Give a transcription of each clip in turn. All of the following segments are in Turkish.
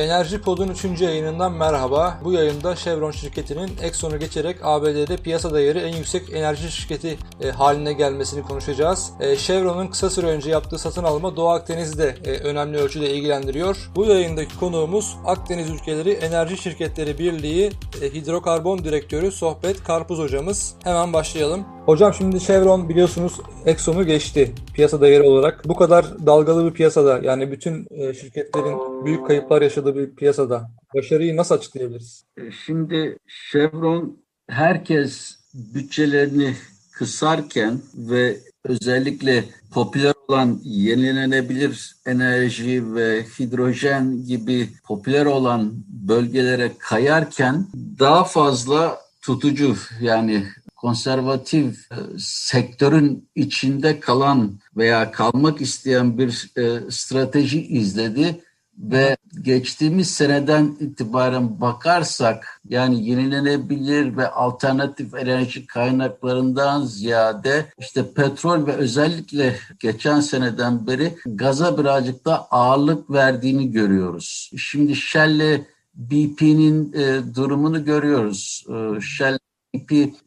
Enerji Pod'un 3. yayınından merhaba. Bu yayında Chevron şirketinin Exxon'u geçerek ABD'de piyasa değeri en yüksek enerji şirketi e, haline gelmesini konuşacağız. E, Chevron'un kısa süre önce yaptığı satın alma Doğu Akdeniz'i de e, önemli ölçüde ilgilendiriyor. Bu yayındaki konuğumuz Akdeniz Ülkeleri Enerji Şirketleri Birliği Hidrokarbon Direktörü Sohbet Karpuz hocamız. Hemen başlayalım. Hocam şimdi Chevron biliyorsunuz Exxon'u geçti piyasa değeri olarak. Bu kadar dalgalı bir piyasada yani bütün e, şirketlerin büyük kayıplar yaşadığı bir piyasada başarıyı nasıl açıklayabiliriz? E, Şimdi Chevron herkes bütçelerini kısarken ve özellikle popüler olan yenilenebilir enerji ve hidrojen gibi popüler olan bölgelere kayarken daha fazla tutucu yani konservatif e, sektörün içinde kalan veya kalmak isteyen bir e, strateji izledi ve geçtiğimiz seneden itibaren bakarsak yani yenilenebilir ve alternatif enerji kaynaklarından ziyade işte petrol ve özellikle geçen seneden beri gaza birazcık da ağırlık verdiğini görüyoruz. Şimdi Shell'le BP'nin e, durumunu görüyoruz. E, Shell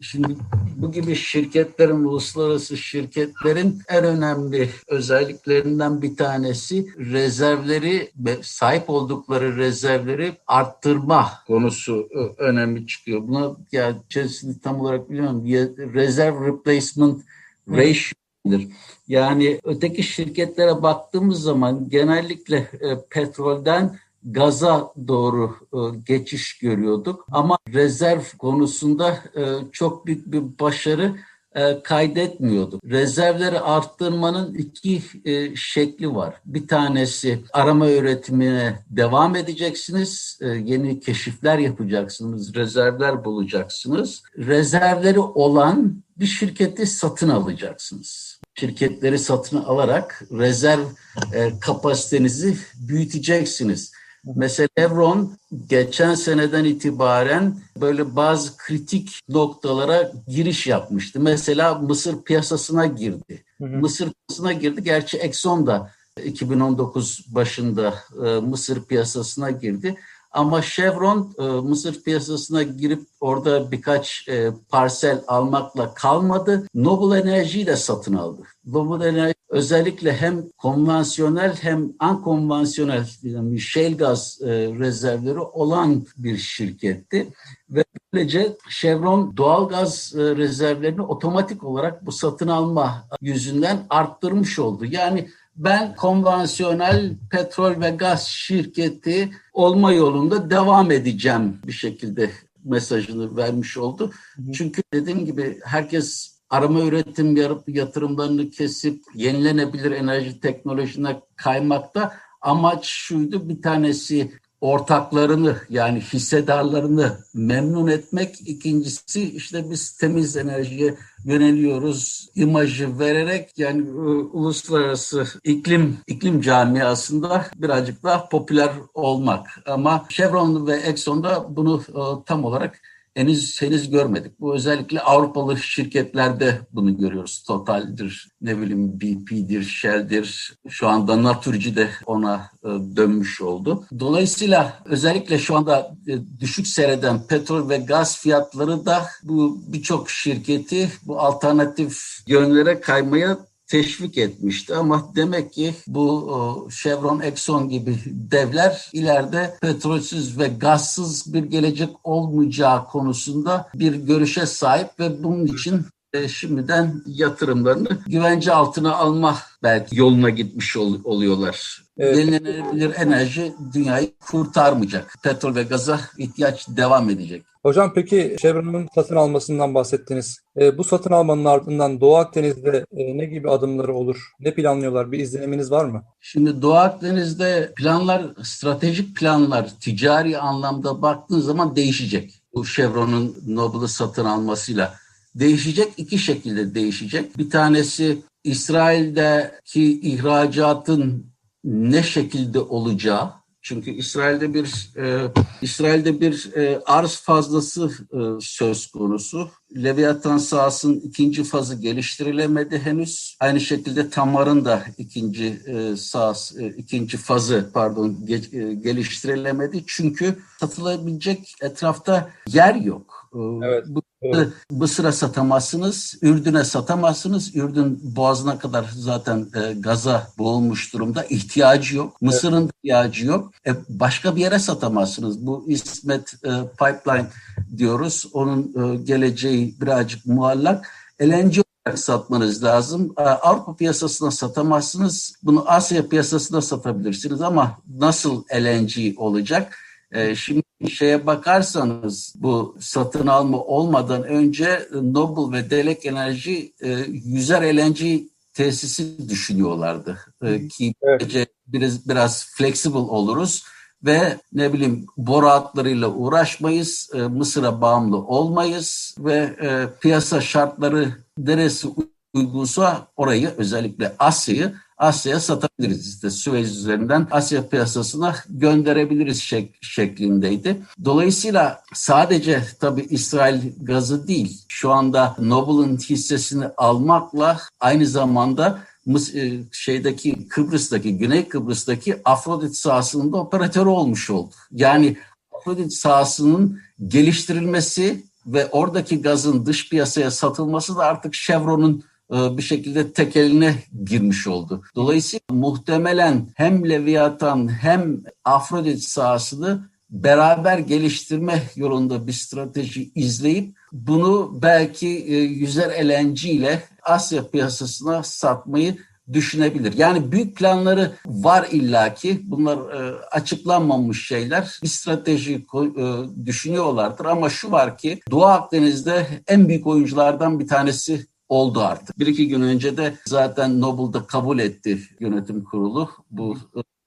şimdi bu gibi şirketlerin, uluslararası şirketlerin en önemli özelliklerinden bir tanesi rezervleri ve sahip oldukları rezervleri arttırma konusu önemli çıkıyor. Buna ya içerisinde tam olarak biliyorum. Reserve replacement ratio'dur. Yani öteki şirketlere baktığımız zaman genellikle e, petrolden gaza doğru e, geçiş görüyorduk. Ama rezerv konusunda e, çok büyük bir başarı e, kaydetmiyorduk. Rezervleri arttırmanın iki şekli var. Bir tanesi arama üretimine devam edeceksiniz. Yeni keşifler yapacaksınız. Rezervler bulacaksınız. Rezervleri olan bir şirketi satın alacaksınız şirketleri satın alarak rezerv kapasitenizi büyüteceksiniz. Mesela Chevron geçen seneden itibaren böyle bazı kritik noktalara giriş yapmıştı. Mesela Mısır piyasasına girdi. Hı hı. Mısır piyasasına girdi. Gerçi Exxon da 2019 başında e, Mısır piyasasına girdi. Ama Chevron e, Mısır piyasasına girip orada birkaç e, parsel almakla kalmadı. Noble Enerji'yi de satın aldı. Noble Enerji özellikle hem konvansiyonel hem unkonvansiyonel yani shale gaz e, rezervleri olan bir şirketti. Ve böylece Chevron doğal gaz rezervlerini otomatik olarak bu satın alma yüzünden arttırmış oldu. Yani ben konvansiyonel petrol ve gaz şirketi olma yolunda devam edeceğim bir şekilde mesajını vermiş oldu. Çünkü dediğim gibi herkes arama üretim yatırımlarını kesip yenilenebilir enerji teknolojisine kaymakta. Amaç şuydu bir tanesi ortaklarını yani hissedarlarını memnun etmek. İkincisi işte biz temiz enerjiye yöneliyoruz imajı vererek yani e, uluslararası iklim iklim camiasında birazcık daha popüler olmak. Ama Chevron ve Exxon'da bunu e, tam olarak henüz henüz görmedik. Bu özellikle Avrupalı şirketlerde bunu görüyoruz. Total'dir, ne bileyim BP'dir, Shell'dir. Şu anda Naturgy de ona e, dönmüş oldu. Dolayısıyla özellikle şu anda e, düşük seyreden petrol ve gaz fiyatları da bu birçok şirketi bu alternatif yönlere kaymaya teşvik etmişti ama demek ki bu Chevron, Exxon gibi devler ileride petrolsüz ve gazsız bir gelecek olmayacağı konusunda bir görüşe sahip ve bunun için e, şimdiden yatırımlarını güvence altına alma belki yoluna gitmiş ol, oluyorlar. Yenilenebilir enerji dünyayı kurtarmayacak. Petrol ve gaza ihtiyaç devam edecek. Hocam peki Chevron'un satın almasından bahsettiniz. E, bu satın almanın ardından Doğu Akdeniz'de e, ne gibi adımları olur? Ne planlıyorlar? Bir izleniminiz var mı? Şimdi Doğu Akdeniz'de planlar, stratejik planlar ticari anlamda baktığın zaman değişecek. Bu Chevron'un Noble'ı satın almasıyla değişecek. iki şekilde değişecek. Bir tanesi İsrail'deki ihracatın ne şekilde olacağı Çünkü İsrail'de bir e, İsrail'de bir e, arz fazlası e, söz konusu. Leviathan sahasının ikinci fazı geliştirilemedi henüz. Aynı şekilde Tamar'ın da ikinci e, sahası, e, ikinci fazı pardon ge- e, geliştirilemedi. Çünkü satılabilecek etrafta yer yok. E, Evet. Bu Evet. Mısır'a satamazsınız, Ürdün'e satamazsınız. Ürdün boğazına kadar zaten e, gaza boğulmuş durumda. İhtiyacı yok. Mısır'ın ihtiyacı yok. E, başka bir yere satamazsınız. Bu İsmet e, Pipeline diyoruz. Onun e, geleceği birazcık muallak. LNG olarak satmanız lazım. E, Avrupa piyasasına satamazsınız. Bunu Asya piyasasına satabilirsiniz ama nasıl LNG olacak? E, şimdi şeye bakarsanız bu satın alma olmadan önce Noble ve Delek Enerji e, yüzer LNG tesisi düşünüyorlardı. E, ki Evet. biraz, biraz flexible oluruz ve ne bileyim boru hatlarıyla uğraşmayız, e, Mısır'a bağımlı olmayız ve e, piyasa şartları neresi uygunsa orayı özellikle Asya'yı Asya'ya satabiliriz. İşte Süveyş üzerinden Asya piyasasına gönderebiliriz şek- şeklindeydi. Dolayısıyla sadece tabii İsrail gazı değil, şu anda Noble'ın hissesini almakla aynı zamanda e, şeydeki Kıbrıs'taki Güney Kıbrıs'taki Afrodit sahasının da operatörü olmuş oldu. Yani Afrodit sahasının geliştirilmesi ve oradaki gazın dış piyasaya satılması da artık Chevron'un bir şekilde tek eline girmiş oldu. Dolayısıyla muhtemelen hem Leviathan hem Afrodit sahasını beraber geliştirme yolunda bir strateji izleyip bunu belki e, yüzer LNG ile Asya piyasasına satmayı düşünebilir. Yani büyük planları var illaki. Bunlar e, açıklanmamış şeyler. Bir strateji e, düşünüyorlardır ama şu var ki Doğu Akdeniz'de en büyük oyunculardan bir tanesi oldu artık. Bir iki gün önce de zaten Noble'da kabul etti yönetim kurulu bu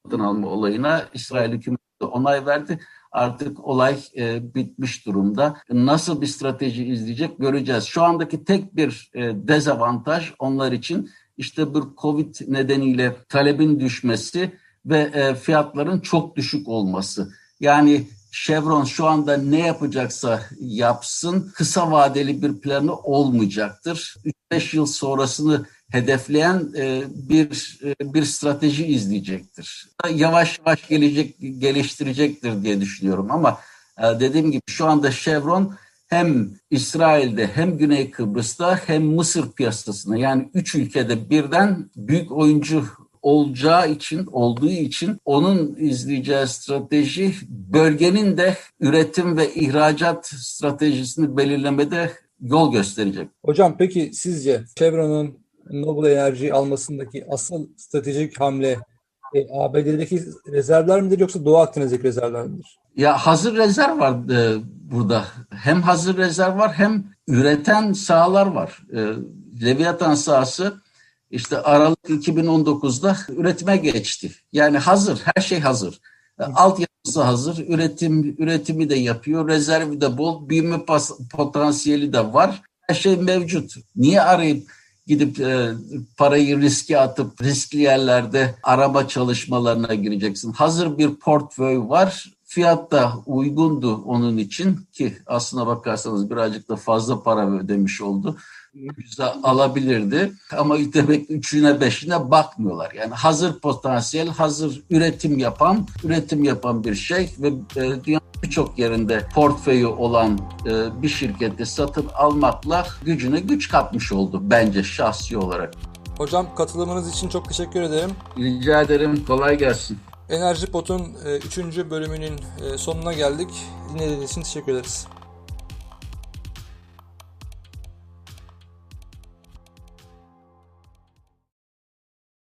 satın alma olayına. İsrail hükümeti onay verdi. Artık olay e, bitmiş durumda. Nasıl bir strateji izleyecek göreceğiz. Şu andaki tek bir e, dezavantaj onlar için işte bir Covid nedeniyle talebin düşmesi ve e, fiyatların çok düşük olması. Yani Chevron şu anda ne yapacaksa yapsın kısa vadeli bir planı olmayacaktır. 3-5 yıl sonrasını hedefleyen e, bir e, bir strateji izleyecektir. Yavaş yavaş gelecek geliştirecektir diye düşünüyorum ama e, dediğim gibi şu anda Chevron hem İsrail'de hem Güney Kıbrıs'ta hem Mısır piyasasına yani üç ülkede birden büyük oyuncu olacağı için, olduğu için onun izleyeceği strateji bölgenin de üretim ve ihracat stratejisini belirlemede yol gösterecek. Hocam peki sizce Chevron'un Noble Energy almasındaki asıl stratejik hamle e, ABD'deki rezervler midir yoksa Doğu Akdeniz'deki rezervler midir? Ya hazır rezerv var e, burada. Hem hazır rezerv var hem üreten sahalar var. E, Leviathan sahası işte Aralık 2019'da üretime geçti. Yani hazır, her şey hazır. E, Altyapısı hazır, üretim üretimi de yapıyor, rezervi de bol, büyüme potansiyeli de var. Her şey mevcut. Niye arayıp gidip e, parayı riske atıp riskli yerlerde arama çalışmalarına gireceksin? Hazır bir portföy var. Fiyat da uygundu onun için ki aslına bakarsanız birazcık da fazla para ödemiş oldu. Bize alabilirdi ama demek üçüne beşine bakmıyorlar. Yani hazır potansiyel, hazır üretim yapan, üretim yapan bir şey ve e, dünyanın birçok yerinde portföyü olan e, bir şirketi satın almakla gücüne güç katmış oldu bence şahsi olarak. Hocam katılımınız için çok teşekkür ederim. Rica ederim kolay gelsin. Enerji Pot'un 3. bölümünün e, sonuna geldik. Dinlediğiniz için teşekkür ederiz.